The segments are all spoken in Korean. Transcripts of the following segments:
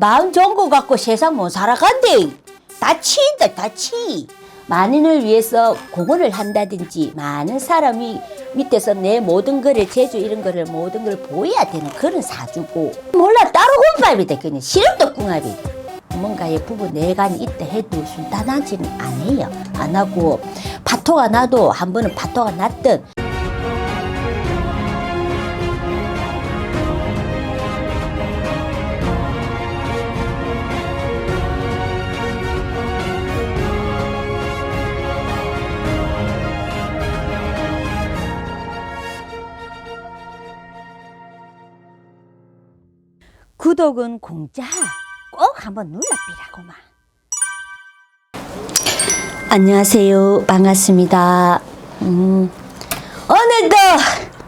마음 좋은 거 갖고 세상 못 살아간대. 다 치인다, 다 치. 만인을 위해서 공헌을 한다든지 많은 사람이 밑에서 내 모든 거를 제주 이런 거를 모든 걸 보여야 되는 그런 사주고. 몰라 따로 공밥이다 그냥 실업덕궁합이. 뭔가의 부부 내간이 있다 해도 순탄하지는 않아요. 안 하고 파토가 나도 한 번은 파토가 났든 구독은 공짜. 꼭 한번 눌러비라고만 안녕하세요. 반갑습니다. 음, 오늘도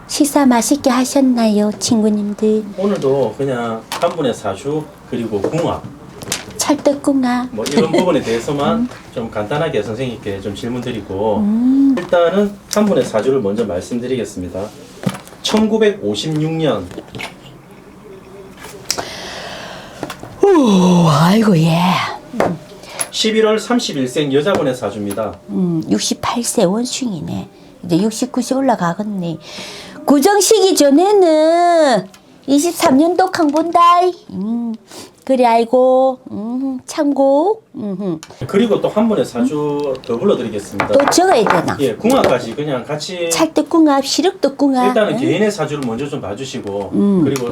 식사 맛있게 하셨나요 친구님들? 오늘도 그냥 한 분의 사주 그리고 궁합. 찰떡궁합. 뭐 이런 부분에 대해서만 좀 간단하게 선생님께 좀 질문드리고 음, 일단은 한 분의 사주를 먼저 말씀드리겠습니다. 1956년 오, 아이고 예 11월 30일생 여자분의 사주입니다. 음, 68세 원숭이네. 이제 69세 올라가겠네. 구정시기 전에는 23년도 강본다. 음, 그래 알고. 음, 참고. 음, 그리고 또 한 분의 사주 더 불러드리겠습니다. 또 적어야 되나? 예, 궁합까지 그냥 같이 찰떡궁합, 시륵떡궁합. 일단은 응? 개인의 사주를 먼저 좀 봐주시고 음. 그리고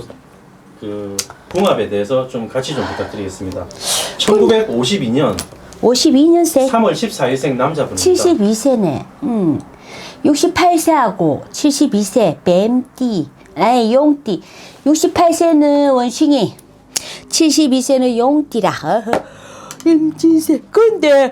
그 궁합에 대해서 좀 같이 좀 부탁드리겠습니다. 1952년 52년생 3월 14일생 남자분입니다. 72세네. 음. 68세하고 72세 뱀띠, 아니 용띠. 68세는 원숭이, 72세는 용띠라. 임진세. 근데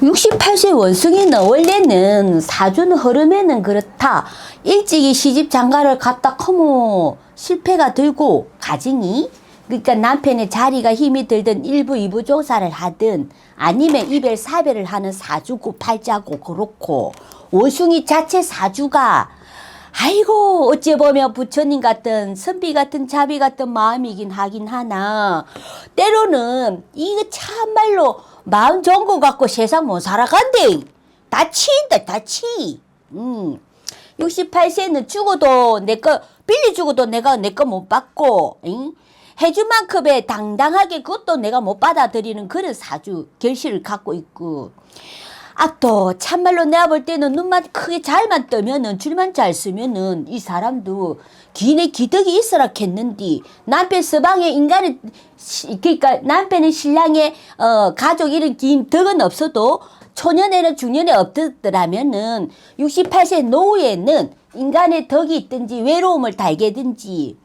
68세 원숭이는 원래는 사주는 흐름에는 그렇다. 일찍이 시집 장가를 갔다 커모 실패가 들고 가정이 그러니까 남편의 자리가 힘이 들든 일부 이부 조사를 하든 아니면 이별 사별을 하는 사주고 팔자고 그렇고 원숭이 자체 사주가 아이고 어찌 보면 부처님 같은 선비 같은 자비 같은 마음이긴 하긴 하나. 때로는 이거 참말로 마음 좋은 거 갖고 세상 못 살아간대. 다 치인다 다치. 음. 68세는 죽어도 내 거 빌리 죽어도 내가 내 거 못 받고 응? 해준 만큼의 당당하게 그것도 내가 못 받아들이는 그런 사주 결실을 갖고 있고 아 또 참말로 내가 볼 때는 눈만 크게 잘만 뜨면은 줄만 잘 쓰면은 이 사람도 기내 기덕이 있어라 했는디 남편 서방의 인간의 시- 그러니까 남편의 신랑의 어 가족 이런 긴 덕은 없어도 초년에는 중년에 없더라면은 68세 노후에는 인간의 덕이 있든지 외로움을 달게든지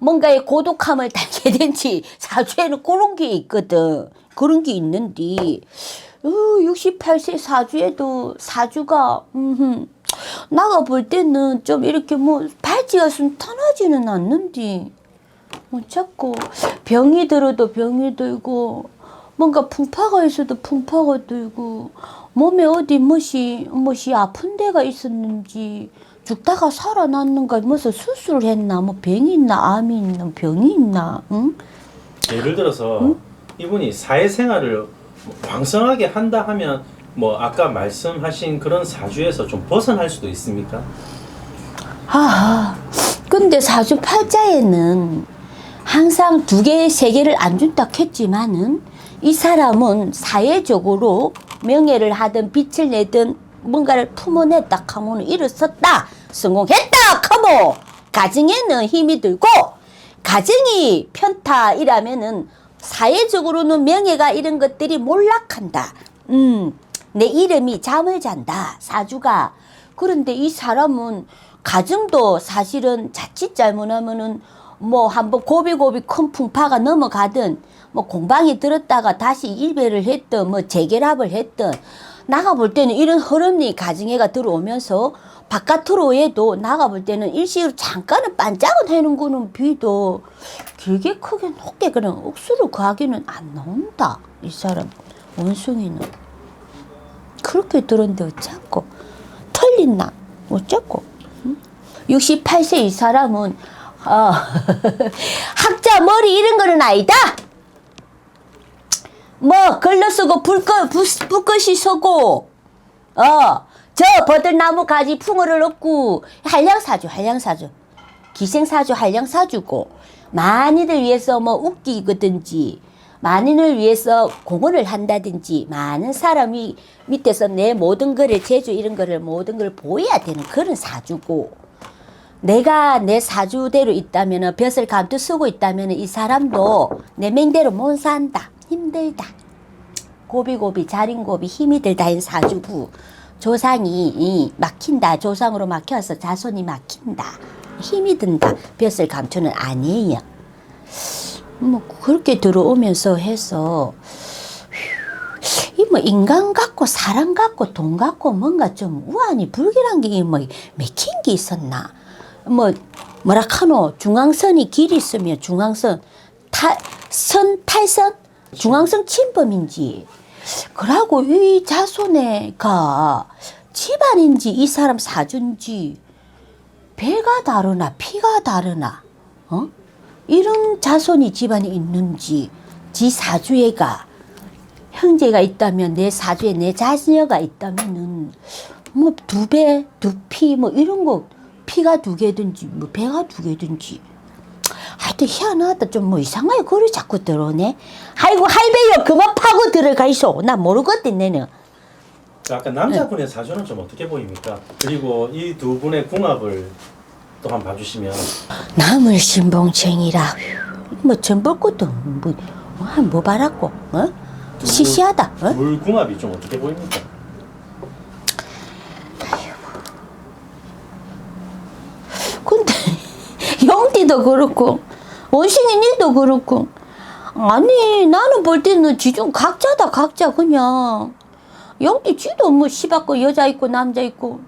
뭔가의 고독함을 달게든지 사주에는 그런 게 있거든. 그런 게 있는데 어, 68세 사주에도 사주가 음, 나가 볼 때는 좀 이렇게 뭐 발찌가 순탄하지는 않는데 뭐 자꾸 병이 들어도 병이 들고 뭔가 풍파가 있어도 풍파가 들고 몸에 어디 무엇이 무엇이 아픈 데가 있었는지 죽다가 살아났는가 무슨 수술을 했나? 뭐 병이 있나? 암이 있나? 병이 있나? 응? 예를 들어서 이분이 사회생활을 왕성하게 한다 하면 뭐 아까 말씀하신 그런 사주에서 좀 벗어날 수도 있습니까? 아, 근데 사주 팔자에는 항상 두 개, 세 개를 안 준다 했지만은 이 사람은 사회적으로 명예를 하든 빛을 내든 뭔가를 품어냈다 하면 일어섰다 성공했다 하모 가정에는 힘이 들고 가정이 편타이라면은 사회적으로는 명예가 이런 것들이 몰락한다. 음, 내 이름이 잠을 잔다. 사주가. 그런데 이 사람은 가정도 사실은 자칫 잘못하면은 뭐 한번 고비고비 큰 풍파가 넘어가든 뭐 공방이 들었다가 다시 일배를 했든 뭐 재결합을 했든 나가 볼 때는 이런 흐름이 가정에가 들어오면서 바깥으로 해도 나가 볼 때는 일시로 잠깐은 반짝은 해는 거는 비도 길게 크게 높게 그런 억수로 구하기는 안 나온다 이 사람. 원숭이는. 그렇게 들었는데 어쩌고? 틀린나. 어쩌고? 응? 68세 이 사람은 어, 학자 머리 이런 거는 아니다 뭐 걸러 쓰고 불꺼 불, 불꽃이 서고 어 저 버들나무 가지 풍어를 얻고 한량 사주 한량 사주 기생 사주 한량 사주고. 만인을 위해서 뭐 웃기거든지 만인을 위해서 공헌을 한다든지 많은 사람이 밑에서 내 모든 거를 제주 이런 거를 모든 걸 보여야 되는 그런 사주고. 내가 내 사주대로 있다면 벼슬 감투 쓰고 있다면 이 사람도 내 맹대로 못 산다 힘들다. 고비고비 자린고비 힘이 들다인 사주고 조상이 이, 막힌다. 조상으로 막혀서 자손이 막힌다. 힘이 든다. 벼슬 감투는 아니에요. 뭐 그렇게 들어오면서 해서 이 뭐 인간 같고 사람 같고 돈 같고 뭔가 좀 우한이 불길한 게뭐 맥힌 게 있었나? 뭐 뭐라 카노 중앙선이 길이 있으면 중앙선 타선 탈선 중앙선 침범인지. 그러고 이 자손애가 집안인지 이 사람 사준지 배가 다르나 피가 다르나 어? 이런 자손이 집안에 있는지 지 사주애가 형제가 있다면 내 사주에 내 자녀가 있다면은 뭐 두 배, 두 피 뭐 이런 거 피가 두 개든지 뭐 배가 두 개든지 하여튼 희한하다. 좀 뭐 이상하게 그걸 자꾸 들어오네. 아이고 할배요 그만 파고 들어가 있어. 나 모르거든 내는. 자, 아까 남자분의 사주는 좀 어떻게 보입니까? 그리고 이 두 분의 궁합을 또 한번 봐주시면. 나물 신봉청이라. 뭐 전볼 것도 뭐, 뭐, 뭐 바랐고 어? 시시하다 어? 둘 궁합이 좀 어떻게 보입니까? 근데 영띠도 그렇고 원숭이 니도 그렇고. 아니 나는 볼 때는 지중 각자다 각자 그냥. 영띠 쥐도 뭐 씨바고 여자 있고 남자 있고.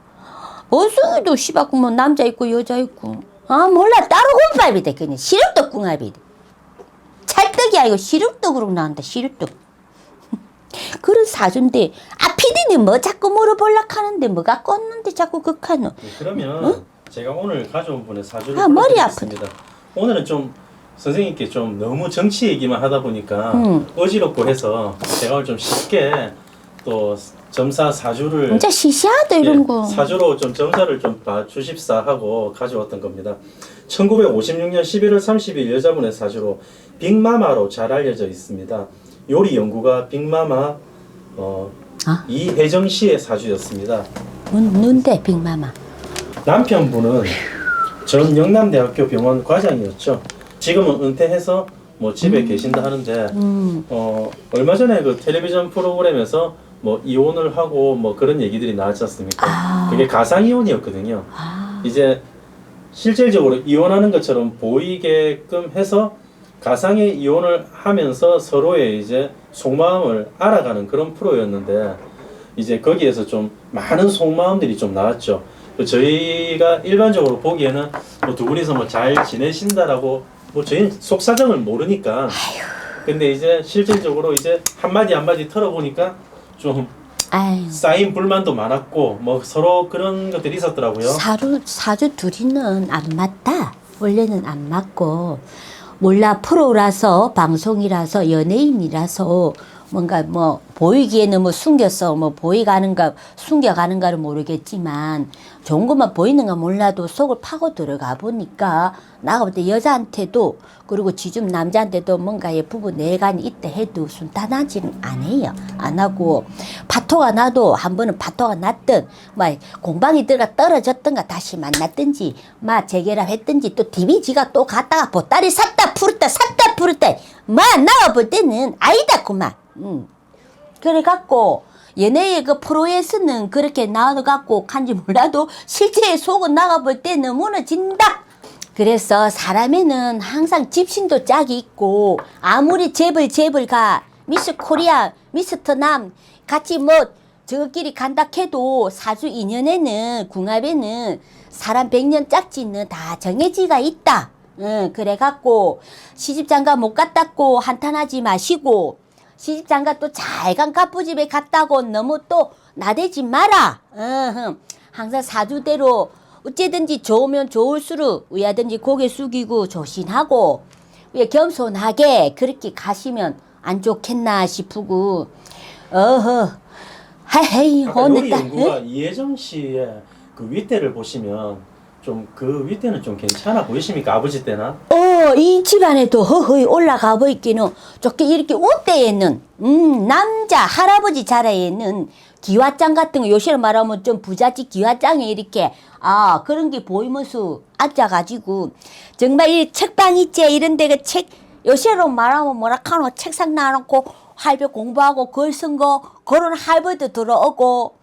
원숭이도 씨바고 뭐 남자 있고 여자 있고. 아 몰라. 따로 혼밥이다 그냥. 시륵떡 궁합이다 찰떡이 아니고 시륵떡으로 나온다 시륵떡. 그런 사주인데 아 피디님 뭐 자꾸 물어볼락 하는데 뭐가 껐는데 자꾸 극하노. 네, 그러면 제가 오늘 가져온 분의 사주를 아, 머리 보여드리겠습니다. 오늘은 좀 선생님께 좀 너무 정치 얘기만 하다 보니까 음. 어지럽고 해서 제가 오늘 좀 쉽게 또 점사 사주를 진짜 시시하다 이런 예, 거. 사주로 좀 점사를 좀 봐주십사 하고 가져왔던 겁니다. 1956년 11월 30일 여자분의 사주로 빅마마로 잘 알려져 있습니다. 요리 연구가 빅마마 어, 아? 이혜정 씨의 사주였습니다. 눈, 눈대 빅마마. 남편분은 전 영남대학교 병원 과장이었죠. 지금은 은퇴해서 뭐 집에 계신다 하는데 음. 어 얼마 전에 그 텔레비전 프로그램에서 뭐 이혼을 하고 뭐 그런 얘기들이 나왔지 않습니까? 아. 그게 가상 이혼이었거든요. 아. 이제 실질적으로 이혼하는 것처럼 보이게끔 해서 가상의 이혼을 하면서 서로의 이제 속마음을 알아가는 그런 프로였는데 이제 거기에서 좀 많은 속마음들이 좀 나왔죠. 그 저희가 일반적으로 보기에는 뭐 두 분이서 뭐 잘 지내신다라고 뭐 저희는 속 사정을 모르니까 근데 이제 실질적으로 이제 한마디 한마디 털어보니까 좀 아유. 쌓인 불만도 많았고 뭐 서로 그런 것들이 있었더라고요. 사주, 사주 둘이는 안 맞다. 원래는 안 맞고. 몰라, 프로라서, 방송이라서, 연예인이라서, 뭔가 뭐, 보이기에는 뭐 숨겼어. 뭐, 보이가는가, 숨겨가는가를 모르겠지만, 좋은 것만 보이는가 몰라도 속을 파고 들어가 보니까, 나가 볼 때 여자한테도, 그리고 지금 남자한테도 뭔가의 부부 내간이 있다 해도 순탄하지는 않아요. 안 하고, 파토가 나도 한 번은 파토가 났든, 뭐, 공방이 들어가 떨어졌던가 다시 만났든지, 막 재결합 했든지, 또 디비지가 또 갔다가 보따리 샀다 풀었다 샀다 풀었다, 막 나와 볼 때는 아니다, 그만. 음. 그래갖고, 연예의 그 프로에서는 그렇게 나와갖고 간지 몰라도 실제 속은 나가 볼 때는 무너진다. 그래서 사람에는 항상 집신도 짝이 있고 아무리 재벌 재벌 가 미스 코리아 미스터 남 같이 뭐 저끼리 간다 해도 사주 인연에는 궁합에는 사람 백년 짝지는 다 정해지가 있다. 응, 그래갖고 시집장가 못 갔다고 한탄하지 마시고 시집장가 또 잘간 가부집에 갔다고 너무 또 나대지 마라. 응, 항상 사주대로 어째든지 좋으면 좋을수록 위하든지 고개 숙이고 조신하고 왜 겸손하게 그렇게 가시면 안 좋겠나 싶고. 어허. 아까 요리 오늘따 연구가 이혜정 씨의 그 윗대를 보시면 좀 그 윗대는 좀 괜찮아 보이십니까? 아버지 때나? 어 이 집안에도 허허이 올라가 보이기는 좋게 이렇게 옷대에는 음 남자 할아버지 자라에는 기와장 같은 거 요새로 말하면 좀 부잣집 기와장에 이렇게 아 그런 게 보이면서 앉아가지고 정말 이 책방 있지? 이런 데가 책 요새로 말하면 뭐라 카노? 책상 놔놓고 할배 공부하고 글 쓴 거 그런 할배도 들어오고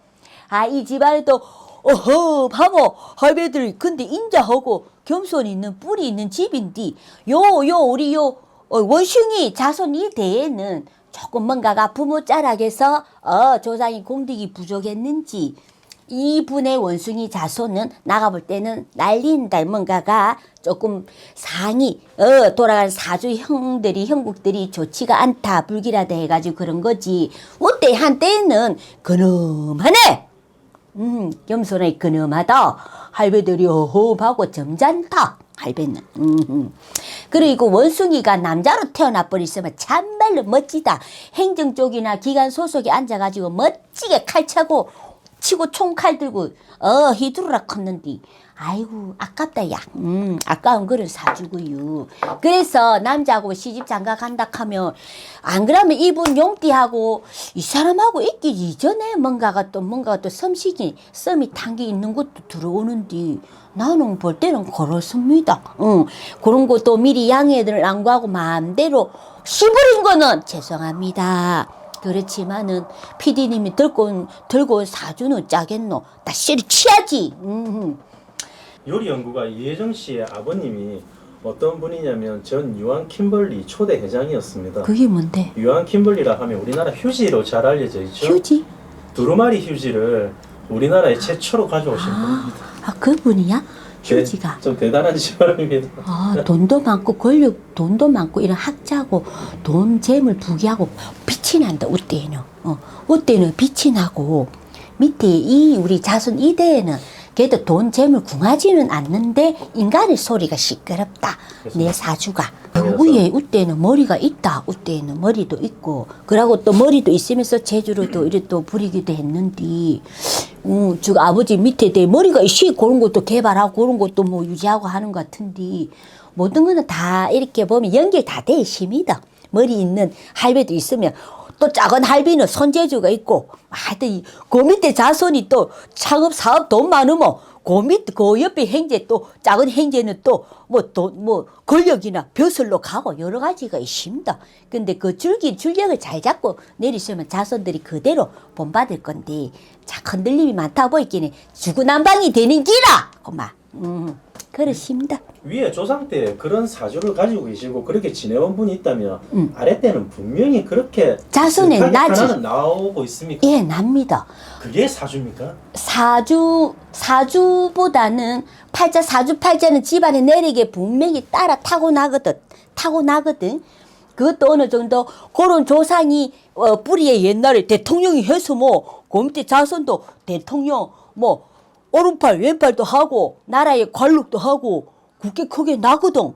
아 이 집안에도 어허 바보. 할배들 근데 인자하고 겸손 있는 뿌리 있는 집인데 요요 우리 요 어, 원숭이 자손 이 대에는 조금 뭔가가 부모 자락에서 어 조상이 공덕이 부족했는지. 이분의 원숭이 자손은 나가 볼 때는 날린다 뭔가가 조금 상이 어 돌아간 사주 형들이 형국들이 좋지가 않다 불길하다 해가지고 그런 거지. 어때? 한때는 그놈하네 음, 겸손하게 근엄하다. 할배들이 호흡하고 점잖다. 할배는. 음, 음. 그리고 원숭이가 남자로 태어나 버리으면 참말로 멋지다. 행정 쪽이나 기관 소속에 앉아가지고 멋지게 칼 차고 치고 총칼 들고 어 휘두르라 컸는디. 아이고 아깝다 야. 음 아까운 거를 사주고요. 그래서 남자하고 시집 장가 간다 하면 안 그러면 이분 용띠하고 이 사람하고 있기 이전에 뭔가가 또 뭔가가 또 섬식이 썸이 탄 게 있는 것도 들어오는데 나는 볼 때는 그렇습니다. 응 그런 것도 미리 양해를 안 구하고 마음대로 시부린 거는 죄송합니다. 그렇지만은 피디님이 들고 온, 들고 온 사주는 짜겠노. 나 씨를 취하지. 음. 요리 연구가 이혜정 씨의 아버님이 어떤 분이냐면 전 유한 킴벌리 초대 회장이었습니다. 그게 뭔데? 유한 킴벌리라 하면 우리나라 휴지로 잘 알려져 있죠. 휴지? 두루마리 휴지를 우리나라에 최초로 가져오신 분입니다. 아 그분이야? 대- 휴지가. 좀 대단한 집안입니다. 아 돈도 많고 권력 돈도 많고 이런 학자고 돈 재물 부귀하고 빛이 난다 우때는 어 우때는 빛이 나고 밑에 이 우리 자손 이대에는 그래도 돈 재물 궁하지는 않는데 인간의 소리가 시끄럽다. 내 사주가. 그 위에 우때는 머리가 있다. 우때는 머리도 있고. 그러고 또 머리도 있으면서 제주로도 이래 또 부리기도 했는데 음, 즉 아버지 밑에 대 머리가 있이 그런 것도 개발하고 그런 것도 뭐 유지하고 하는 것 같은데 모든 거는 다 이렇게 보면 연결 다돼 있습니다. 머리 있는 할배도 있으면 또 작은 할비는 손재주가 있고 하여튼 그 밑에 자손이 또 창업 사업 돈 많으면 그 밑, 그 옆에 행제 또 작은 행제는 또뭐또뭐 권력이나 벼슬로 가고 여러 가지가 있습니다. 근데 그 줄기 줄력을 잘 잡고 내리시면 자손들이 그대로 본받을 건데 자 흔들림이 많다 보이기는 주구난방이 되는 기라 고마 음 그렇습니다. 위에 조상 때 그런 사주를 가지고 계시고 그렇게 지내온 분이 있다면 음. 아래 때는 분명히 그렇게 자손의 나지. 하나는 나오고 있습니까? 예 납니다. 그게 사주입니까? 사주 사주보다는 팔자 사주 팔자는 집안에 내리게 분명히 따라 타고 나거든 타고 나거든 그것도 어느 정도 그런 조상이 어, 뿌리에 옛날에 대통령이 해서 뭐그 밑에 자손도 대통령 뭐 오른팔 왼팔도 하고 나라의 관록도 하고 국게 크게 나거든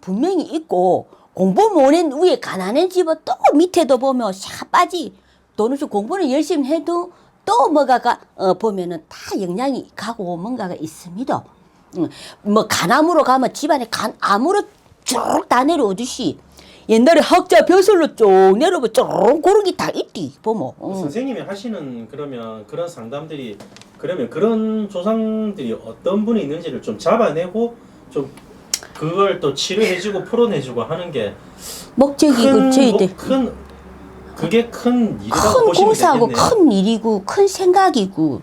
분명히 있고 공부 못한 위에 가난한 집은 또 밑에도 보면 샤 빠지 돈을 좀 공부는 열심히 해도 또 뭐가가 어, 보면은 다 영향이 가고 뭔가가 있습니다. 음, 뭐 간암으로 가면 집안에 간 암으로 쭉 다 내려오듯이 옛날에 학자 벼슬로 쭉 내려오면 쭉 그런 게 다 있디 보면. 음. 선생님이 하시는 그러면 그런 상담들이 그러면 그런 조상들이 어떤 분이 있는지를 좀 잡아내고 좀 그걸 또 치료해주고 풀어내주고 하는 게 목적이 그 큰, 저희들 뭐, 큰 그게 큰 일이라고 큰 보시면 공사고 되겠네요. 큰 일이고 큰 생각이고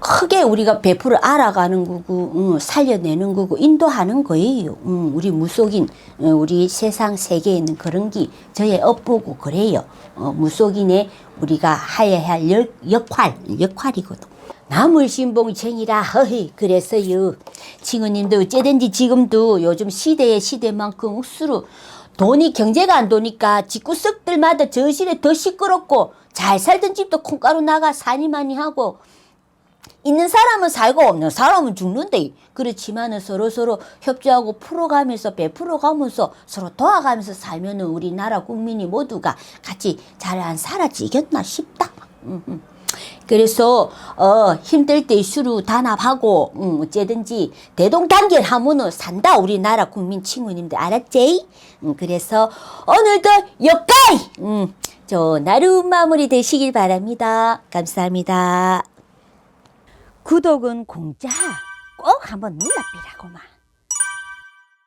크게 우리가 베풀어 알아가는 거고 응, 살려내는 거고 인도하는 거예요. 응, 우리 무속인 어, 우리 세상 세계에 있는 그런 게 저의 업보고 그래요. 어, 무속인의 우리가 해야 할 역, 역할 역할이거든. 나물신봉쟁이라 허이 그래서요 친구님도 어째든지 지금도 요즘 시대의 시대만큼 억수로 돈이 경제가 안 도니까 집구석들마다 저실에 더 시끄럽고 잘 살던 집도 콩가루 나가 산이 많이 하고 있는 사람은 살고 없는 사람은 죽는데 그렇지만은 서로 서로 협조하고 풀어가면서 베풀어가면서 서로 도와가면서 살면은 우리나라 국민이 모두가 같이 잘 안 살아지겠나 싶다. 그래서 어 힘들 때 수루 단합하고 음, 어째든지 대동단결 하면은 산다 우리나라 국민 친구님들 알았지? 음, 그래서 오늘도 여기까지 음, 저 나름 마무리 되시길 바랍니다. 감사합니다. 구독은 공짜 꼭 한번 눌러비라고만.